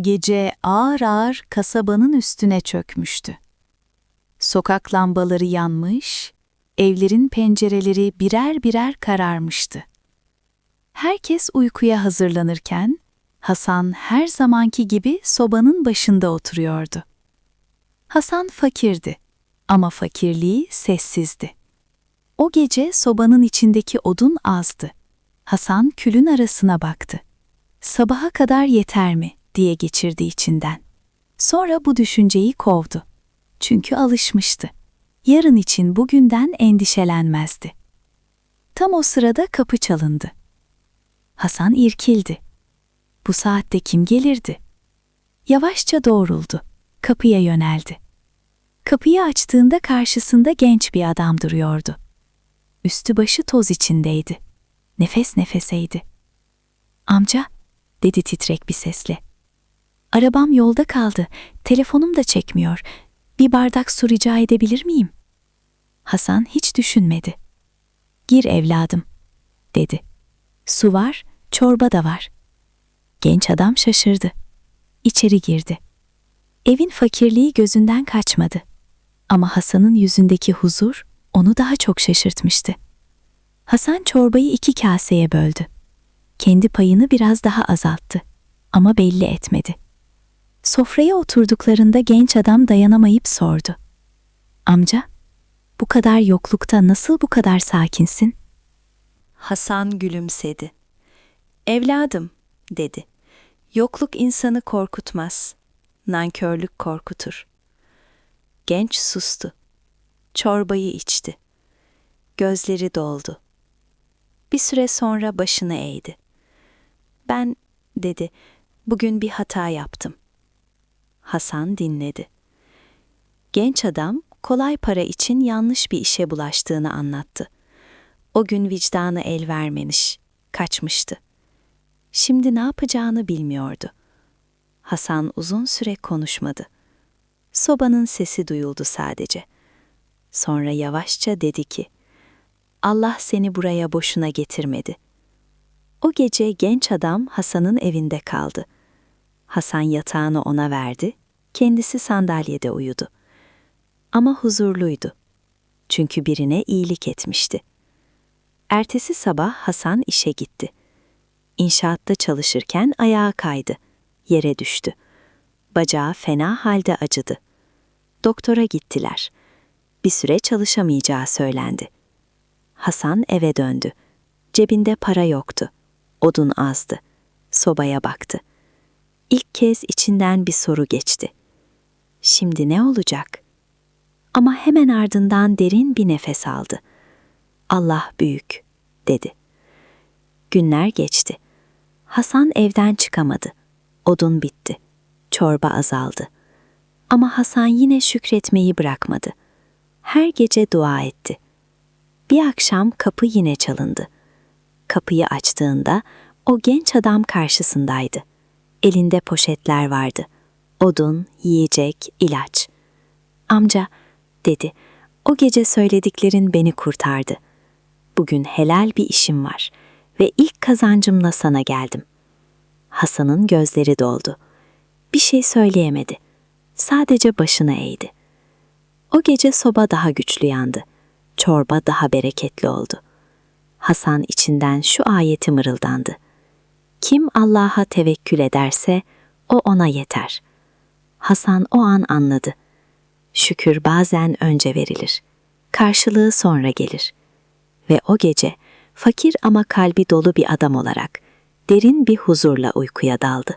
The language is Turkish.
Gece ağır ağır kasabanın üstüne çökmüştü. Sokak lambaları yanmış, evlerin pencereleri birer birer kararmıştı. Herkes uykuya hazırlanırken Hasan her zamanki gibi sobanın başında oturuyordu. Hasan fakirdi ama fakirliği sessizdi. O gece sobanın içindeki odun azdı. Hasan külün arasına baktı. Sabaha kadar yeter mi diye geçirdi içinden. Sonra bu düşünceyi kovdu. Çünkü alışmıştı. Yarın için bugünden endişelenmezdi. Tam o sırada kapı çalındı. Hasan irkildi. Bu saatte kim gelirdi? Yavaşça doğruldu. Kapıya yöneldi. Kapıyı açtığında karşısında genç bir adam duruyordu. Üstü başı toz içindeydi. Nefes nefeseydi. Amca, dedi titrek bir sesle. Arabam yolda kaldı, telefonum da çekmiyor. Bir bardak su rica edebilir miyim? Hasan hiç düşünmedi. Gir evladım, dedi. Su var, çorba da var. Genç adam şaşırdı. İçeri girdi. Evin fakirliği gözünden kaçmadı. Ama Hasan'ın yüzündeki huzur onu daha çok şaşırtmıştı. Hasan çorbayı iki kaseye böldü. Kendi payını biraz daha azalttı ama belli etmedi. Sofraya oturduklarında genç adam dayanamayıp sordu. Amca, bu kadar yoklukta nasıl bu kadar sakinsin? Hasan gülümsedi. Evladım, dedi. Yokluk insanı korkutmaz. Nankörlük korkutur. Genç sustu. Çorbayı içti. Gözleri doldu. Bir süre sonra başını eğdi. Ben, dedi, bugün bir hata yaptım. Hasan dinledi. Genç adam kolay para için yanlış bir işe bulaştığını anlattı. O gün vicdanı el vermemiş, kaçmıştı. Şimdi ne yapacağını bilmiyordu. Hasan uzun süre konuşmadı. Sobanın sesi duyuldu sadece. Sonra yavaşça dedi ki, Allah seni buraya boşuna getirmedi. O gece genç adam Hasan'ın evinde kaldı. Hasan yatağını ona verdi, kendisi sandalyede uyudu. Ama huzurluydu. Çünkü birine iyilik etmişti. Ertesi sabah Hasan işe gitti. İnşaatta çalışırken ayağa kaydı. Yere düştü. Bacağı fena halde acıdı. Doktora gittiler. Bir süre çalışamayacağı söylendi. Hasan eve döndü. Cebinde para yoktu. Odun azdı. Sobaya baktı. İlk kez içinden bir soru geçti. Şimdi ne olacak? Ama hemen ardından derin bir nefes aldı. Allah büyük, dedi. Günler geçti. Hasan evden çıkamadı. Odun bitti. Çorba azaldı. Ama Hasan yine şükretmeyi bırakmadı. Her gece dua etti. Bir akşam kapı yine çalındı. Kapıyı açtığında o genç adam karşısındaydı. Elinde poşetler vardı. Odun, yiyecek, ilaç. Amca, dedi, o gece söylediklerin beni kurtardı. Bugün helal bir işim var ve ilk kazancımla sana geldim. Hasan'ın gözleri doldu. Bir şey söyleyemedi. Sadece başını eğdi. O gece soba daha güçlü yandı. Çorba daha bereketli oldu. Hasan içinden şu ayeti mırıldandı. Kim Allah'a tevekkül ederse o ona yeter. Hasan o an anladı. Şükür bazen önce verilir. Karşılığı sonra gelir. Ve o gece fakir ama kalbi dolu bir adam olarak derin bir huzurla uykuya daldı.